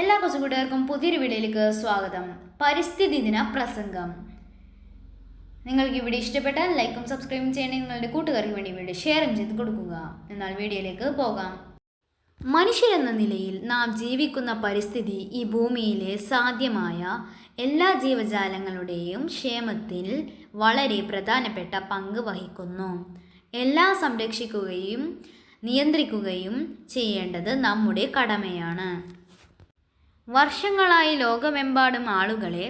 എല്ലാ കൊച്ചുകൂട്ടുകാർക്കും പുതിയൊരു വീഡിയോയിലേക്ക് സ്വാഗതം. പരിസ്ഥിതി ദിന പ്രസംഗം. നിങ്ങൾക്ക് ഇവിടെ ഇഷ്ടപ്പെട്ടാൽ ലൈക്കും സബ്സ്ക്രൈബും ചെയ്യണേ നിങ്ങളുടെ കൂട്ടുകാർക്ക് വേണ്ടി വീഡിയോ ഷെയറും ചെയ്ത് കൊടുക്കുക. എന്നാൽ വീഡിയോയിലേക്ക് പോകാം. മനുഷ്യരെന്ന നിലയിൽ നാം ജീവിക്കുന്ന പരിസ്ഥിതി ഈ ഭൂമിയിലെ സാധ്യമായ എല്ലാ ജീവജാലങ്ങളുടെയും ക്ഷേമത്തിൽ വളരെ പ്രധാനപ്പെട്ട പങ്ക് വഹിക്കുന്നു. എല്ലാം സംരക്ഷിക്കുകയും നിയന്ത്രിക്കുകയും ചെയ്യേണ്ടത് നമ്മുടെ കടമയാണ്. വർഷങ്ങളായി ലോകമെമ്പാടും ആളുകളെ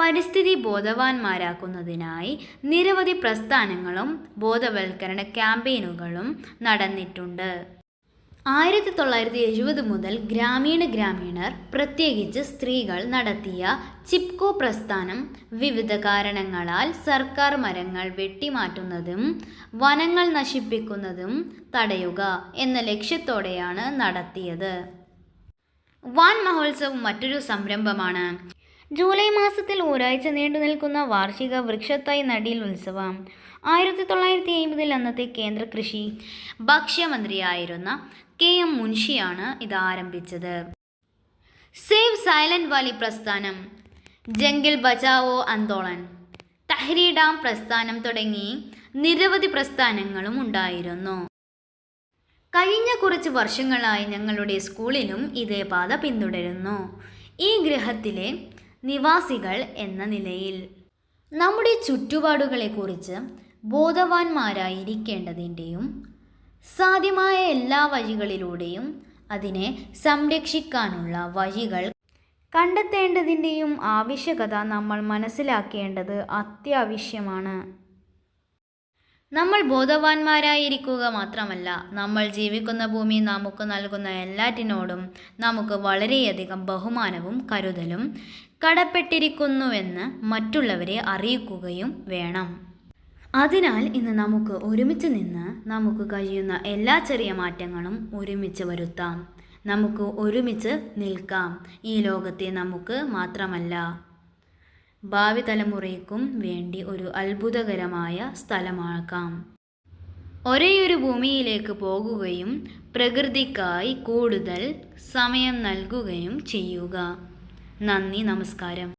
പരിസ്ഥിതി ബോധവാന്മാരാക്കുന്നതിനായി നിരവധി പ്രസ്ഥാനങ്ങളും ബോധവൽക്കരണ ക്യാമ്പയിനുകളും നടന്നിട്ടുണ്ട്. ആയിരത്തി തൊള്ളായിരത്തി എഴുപത് മുതൽ ഗ്രാമീണ ഗ്രാമീണർ പ്രത്യേകിച്ച് സ്ത്രീകൾ നടത്തിയ ചിപ്കോ പ്രസ്ഥാനം വിവിധ കാരണങ്ങളാൽ സർക്കാർ മരങ്ങൾ വെട്ടിമാറ്റുന്നതും വനങ്ങൾ നശിപ്പിക്കുന്നതും തടയുക എന്ന ലക്ഷ്യത്തോടെയാണ് നടത്തിയത്. വാൻ മഹോത്സവം മറ്റൊരു സംരംഭമാണ്. ജൂലൈ മാസത്തിൽ ഒരാഴ്ച നീണ്ടു നിൽക്കുന്ന വാർഷിക വൃക്ഷത്തായി നടീൽ ഉത്സവം. ആയിരത്തി തൊള്ളായിരത്തി അമ്പതിൽ അന്നത്തെ കേന്ദ്ര കൃഷി ഭക്ഷ്യമന്ത്രിയായിരുന്ന കെ എം മുൻഷിയാണ് ഇത് ആരംഭിച്ചത്. സേവ് സൈലന്റ് വാലി പ്രസ്ഥാനം ജംഗിൽ ബചാവോ ആന്തോളൻ തഹരി ഡാം പ്രസ്ഥാനം തുടങ്ങി നിരവധി പ്രസ്ഥാനങ്ങളും ഉണ്ടായിരുന്നു. കഴിഞ്ഞ കുറച്ച് വർഷങ്ങളായി ഞങ്ങളുടെ സ്കൂളിലും ഇതേ പാത പിന്തുടരുന്നു. ഈ ഗ്രഹത്തിലെ നിവാസികൾ എന്ന നിലയിൽ നമ്മുടെ ചുറ്റുപാടുകളെക്കുറിച്ച് ബോധവാന്മാരായിരിക്കേണ്ടതിന്റെയും സാധ്യമായ എല്ലാ വഴികളിലൂടെയും അതിനെ സംരക്ഷിക്കാനുള്ള വഴികൾ കണ്ടെത്തേണ്ടതിന്റെയും ആവശ്യകത നമ്മൾ മനസ്സിലാക്കേണ്ടത് അത്യാവശ്യമാണ്. നമ്മൾ ബോധവാന്മാരായിരിക്കുക മാത്രമല്ല നമ്മൾ ജീവിക്കുന്ന ഭൂമി നമുക്ക് നൽകുന്ന എല്ലാറ്റിനോടും നമുക്ക് വളരെയധികം ബഹുമാനവും കരുതലും കടപ്പെട്ടിരിക്കുന്നുവെന്ന് മറ്റുള്ളവരെ അറിയിക്കുകയും വേണം. അതിനാൽ ഇന്ന് നമുക്ക് ഒരുമിച്ച് നിന്ന് നമുക്ക് കഴിയുന്ന എല്ലാ ചെറിയ മാറ്റങ്ങളും ഒരുമിച്ച് വരുത്താം. നമുക്ക് ഒരുമിച്ച് നിൽക്കാം. ഈ ലോകത്തെ നമുക്ക് മാത്രമല്ല ഭാവി തലമുറയ്ക്കും വേണ്ടി ഒരു അത്ഭുതകരമായ സ്ഥലമാക്കാം. ഒരേയൊരു ഭൂമിയിലേക്ക് പോകുകയും പ്രകൃതിക്കായി കൂടുതൽ സമയം നൽകുകയും ചെയ്യുക. നന്ദി നമസ്കാരം.